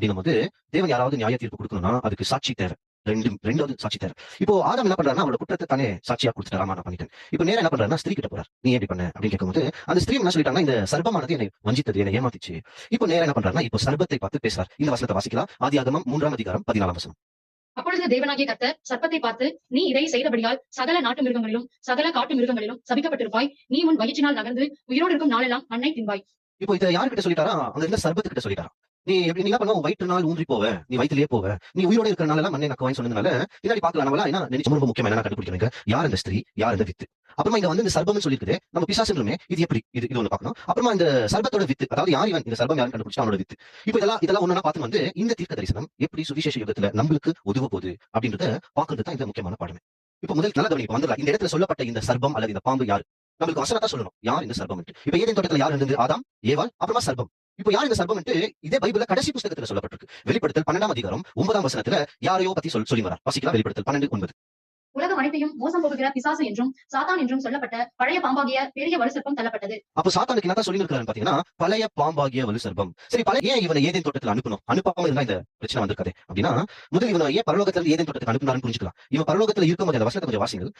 அப்படின்னும் போது தேவன் யாராவது நியாய தீர்ப்பு கொடுக்கணும்னா அதுக்கு சாட்சி தேவை. ரெண்டு ரெண்டாவது சாட்சி தேவை. இப்போ ஆதாம் என்ன பண்றாருன்னா அவரோட குற்றத்தை தானே சாட்சியா கொடுத்துட்டாராமா நான் பண்ணிட்டேன். இப்போ நேரா என்ன பண்றாருன்னா ஸ்திரீ கிட்ட போறார். நீ எப்படி பண்ண? அப்படின்னு கேட்கும்போது அந்த ஸ்திரீ என்ன சொல்லிட்டாங்கன்னா இந்த சர்ப்பமானது என்னை வஞ்சித்தது என்னை ஏமாத்திச்சு. இப்போ நேரா என்ன பண்றாருன்னா இப்போ சர்ப்பத்தை பார்த்து பேசுறார். இந்த வசனத்தை வாசிக்கலாம். ஆதியாகமம் மூன்றாம் அதிகாரம் பதினாலாம் வசனம். அப்பொழுது தேவனாகிய கர்த்தர் சர்ப்பத்தை பார்த்து நீ இதை செய்தபடியால் சகல நாட்டு மிருகங்களிலும் சகல காட்டு மிருகங்களிலும் சபிக்கப்பட்டிருப்பாய். நீ உன் வயிற்றினால் நகர்ந்து உயிரோடு இருக்கும் நாளெல்லாம் மண்ணை தின்பாய். இப்போ இதை யாருக்கிட்ட சொல்லிட்டாரா? அங்க இருந்த சர்பத்துக்கிட்ட சொல்லிட்டாரா? நீ எப்படி நீ என்ன வயிற்று நாள் ஊன்றி போவ. நீ வயிற்றுலயே போவ. நீ உயிரோட இருக்கிறனால மண்ணை நக்குவான்னு சொன்னதுனால பின்னாடி பாக்கலாம் நம்மளா. என்ன நினைச்சு ரொம்ப முக்கியம். என்ன கண்டுபிடிக்கிறீங்க யார் இந்த ஸ்திரீ? யார் இந்த வித்து? அப்புறமா இங்க வந்து இந்த சர்பம்னு சொல்லிருக்குது நம்ம பிசாசுமே இது எப்படி? இது இது ஒண்ணு பார்க்கணும். அப்புறமா இந்த சர்பத்தோட வித்து அதாவது யார் இவன் இந்த சர்பம் யாரும் கண்டுபிடிச்சா அவனோட வித்து. இப்போ இதெல்லாம் இதெல்லாம் ஒன்னா பார்த்து வந்து இந்த தீர்க்க தரிசனம் எப்படி சுவிசேஷ யுகத்துல நம்மளுக்கு உதவ போகுது அப்படின்றத பாக்குறது தான் இந்த முக்கியமான பாடமே. இப்போ முதல் நல்ல கவனிப்பு வந்துடலாம் இந்த இடத்துல சொல்லப்பட்ட இந்த சர்பம் அல்லது இந்த பாம்பு யார்? நம்மளுக்கு வசனத்தா சொல்லணும். யார் இந்த சர்பம் இப்ப ஏதேன் தோட்டத்துல யார் இருந்தது? ஆதாம் ஏவாள் அப்புறமா சர்பம் இப்போ யார் இந்த சர்பம் இதே பைபிள கடைசி புஸ்தகத்துல சொல்லப்பட்டிருக்கு. வெளிப்படுத்தல் பன்னெண்டாம் அதிகாரம் ஒன்பதாம் வசனத்துல யாரையோ பத்தி சொல்லி வரார் வசிக்கலாம். வெளிப்படுத்தல் பன்னெண்டு ஒன்பது. உலகம் அனைத்தையும் மோசம் போகுகிற பிசாசு என்றும் சாத்தான் என்றும் சொல்லப்பட்ட பழைய பாம்பாகிய பெரிய வலுசற்பம் தள்ளப்பட்டது. அப்ப சாத்தானுக்கு என்ன சொல்லி இருக்கிறாரு பாத்தீங்கன்னா பழைய பாம்பாகிய வலு சர்பம் சரி பழைய ஏன் இவனை ஏதேன் தோட்டத்தில் அனுப்பணும்? அனுப்பாம இருந்தா இந்த பிரச்சனை வந்திருக்காது. அப்படின்னா முதல் இவனை ஏன் பரலோகத்தில் ஏதேன் தோட்டத்துக்கு அனுப்பினாருன்னு புரிஞ்சுக்கலாம். இவன் பரலோகத்தில் இருக்கும்போது அந்த வசனத்தை கொஞ்சம் வாசிங்கள்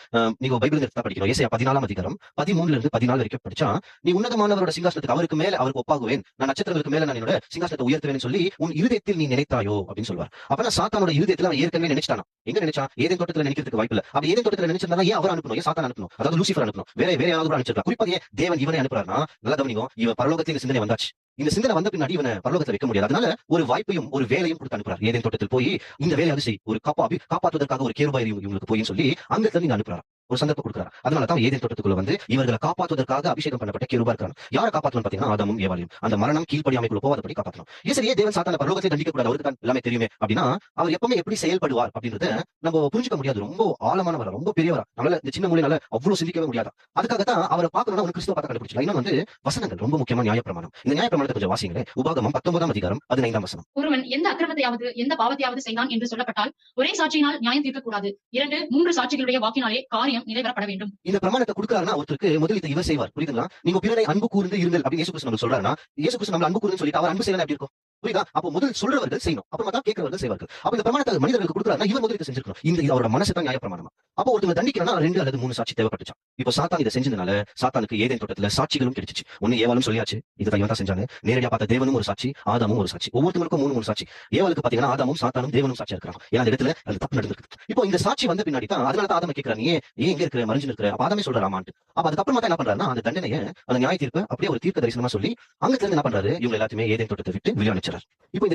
நீங்க பைபிள் எடுத்தா படிக்கிறோம். ஏசியா பதினாலாம் அதிகாரம் பதிமூணுல இருந்து பதினாலு வரைக்கும் படிச்சா நீ உன்னதமானவரோட சிங்காசனத்துக்கு அவருக்கு மேல அவருக்கு ஒப்பாகுவேன். நான் நட்சத்திரங்களுக்கு மேல நான் என்னோட சிங்காசனத்தை உயர்த்துவேன் சொல்லி உன் இருதயத்தில் நீ நினைத்தாயோ அப்படின்னு சொல்வார். அப்ப சாத்தானோட இருதயத்தில் அவன் ஏற்கனவே நினைச்சிட்டானா? எங்க நினைச்சா ஏதேன் தோட்டத்தில் நினைக்கிறதுக்கு வாய்ப்பு இல்ல. அப்படி ஏதேன் தோட்டத்துல நினைச்சிருந்தா ஏன் அவர் அனுப்பணும்? ஏன் சாத்தான் அனுப்பணும்? அதாவது லூசிஃபர் அனுப்பணும். வேற வேற யாராவது கூட அனுப்பிச்சிருக்கலாம். குறிப்பாக ஏன் தேவன் இவனை அனுப்புறாருன்னா நல்லா கவனிக்கும் இவன் பரலோகத்தில் இந்த சிந்தனை வந்தாச்சு. இந்த சிந்தனை வந்த பின்னாடி இவனை பரலோகத்துல வைக்க முடியாது. அதனால ஒரு வாய்ப்பையும் ஒரு வேலையும் கொடுத்து அனுப்புறாரு. ஏதேன் தோட்டத்தில் போய் இந்த வேலையாவது செய். ஒரு காப்பா காப்பாற்றுவதற்காக ஒரு கேருபாய் இவங்களுக்கு போயின்னு சொல்லி அங்க நீங்க அனுப்புறாரு ஒரு சந்தர்ப்பம் கொடுக்குறாரு. அதனால தான் ஏதேன் தோட்டத்துக்குள்ள வந்து இவர்களை காப்பாற்றுவதற்காக அபிஷேகம் பண்ணப்பட்ட கிருபா இருக்காங்க யாரை காப்பாற்றணும் பாத்தீங்கன்னா ஆதமும் ஏவாளையும். அந்த மரணம் கீழ்ப்படியாமைக்குள்ள போவாதபடி காப்பாற்றணும். ஏன் தேவன் சாத்தான பரலோகத்தை தண்டிக்க கூடாது. அவருக்கு தான் எல்லாமே தெரியுமே. அப்படின்னா அவர் எப்பவுமே எப்படி செயல்படுவார் அப்படின்றத நம்ம புரிஞ்சுக்க முடியாது. ரொம்ப ஆழமானவரா ரொம்ப பெரியவரா. நம்மளால இந்த சின்ன மொழினால அவ்வளவு சிந்திக்கவே முடியாது? அதுக்காகத்தான் அவரை பார்க்கணும்னா ஒரு கிறிஸ்துவ பார்த்து கண்டுபிடிச்சலாம் இன்னும் வந்து வசனங்கள். ரொம்ப முக்கியமான நியாயப்பிரமாணம். இந்த நியாயப்பிரமாணத்தை கொஞ்சம் வாசிங்களே உபாகமம் பத்தொன்பதாம் அதிகாரம் பதினைந்தாம் வசனம். ஒருவன் எந்த அக்கிரமத்தையாவது எந்த பாவத்தையாவது செய்தான் என்று சொல்லப்பட்டால் ஒரே சாட்சியினால் நியாயம் தீர்க்கக்கூடாது. இரண்டு மூன்று சாட்சிகளுடைய வாக்கினாலே காரியம் நிறைவேறப்பட வேண்டும். இந்த பிரமாணத்தை கொடுக்கிறாருன்னா ஒருத்தருக்கு முதலில் இதை இவர் செய்வார். புரியுதுங்களா? நீங்க பிறனை அன்பு கூர்ந்து இருந்தல் அப்படின்னு இயேசு கிறிஸ்து சொல்றாருன்னா இயேசு கிறிஸ்து நம்ம அன்பு கூர்ந்து சொல்லிட்டு அவர் அன்பு செய்யலாம் எப்படி இருக்கும்? புரியுதா? அப்போ முதல் சொல்றவர்கள் செய்யணும். அப்புறமா தான் கேட்கிறவர்கள் செய்வார்கள். அப்ப இந்த பிரமாணத்தை மனிதர்களுக்கு கொடுக்குறாருன்னா இவர் முதல் இதை செஞ்சிருக்கணும். இந்த அவரோட மனசு தான் நியாயப்பிரமாணம். அப்போ ஒருத்தங்க தண்டிக்கிறனா ரெண்டு அல்லது மூணு சாட்சி தேவைப்பட்டுச்சான் இப்போ சாத்தான் இதை செஞ்சதுனால சாத்தானுக்கு ஏதேன் தோட்டத்துல சாட்சிகளும் கிடைச்சிச்சு. ஒன்னு ஏவாலும் சொல்லியாச்சு. இதுதான் இவன் தான் செஞ்சாங்க நேரடியா பார்த்த தேவனும் ஒரு சாட்சி ஆதாமும் ஒரு சாட்சி. ஒவ்வொருத்தருக்கும் மூணு மூணு சாட்சி. ஏவாளுக்கு பாத்தீங்கன்னா ஆதாமும் சாத்தானும் தேவனும் சாட்சியா இருக்காங்க ஏன்னா அந்த இடத்துல அந்த தப்பு நடந்திருக்கு. இப்போ இந்த சாட்சி வந்த பின்னாடி தான் அதனால தான் ஆதாம கேட்கிறாங்க ஏன் ஏன் எங்க இருக்கிற? மறைஞ்சு இருக்கிற? அப்ப ஆதாமே சொல்றாமான்ட்டு அப்ப அதுக்கப்புறமா என்ன பண்றாருன்னா அந்த தண்டனையை அந்த நியாய தீர்ப்பு அப்படியே ஒரு தீர்க்க தரிசனமா சொல்லி அங்கத்துல இருந்து என்ன பண்றாரு? இவங்க எல்லாத்தையுமே ஏதேன் தோட்டத்தை விட்டு விளையாடிச்சார் இப்போ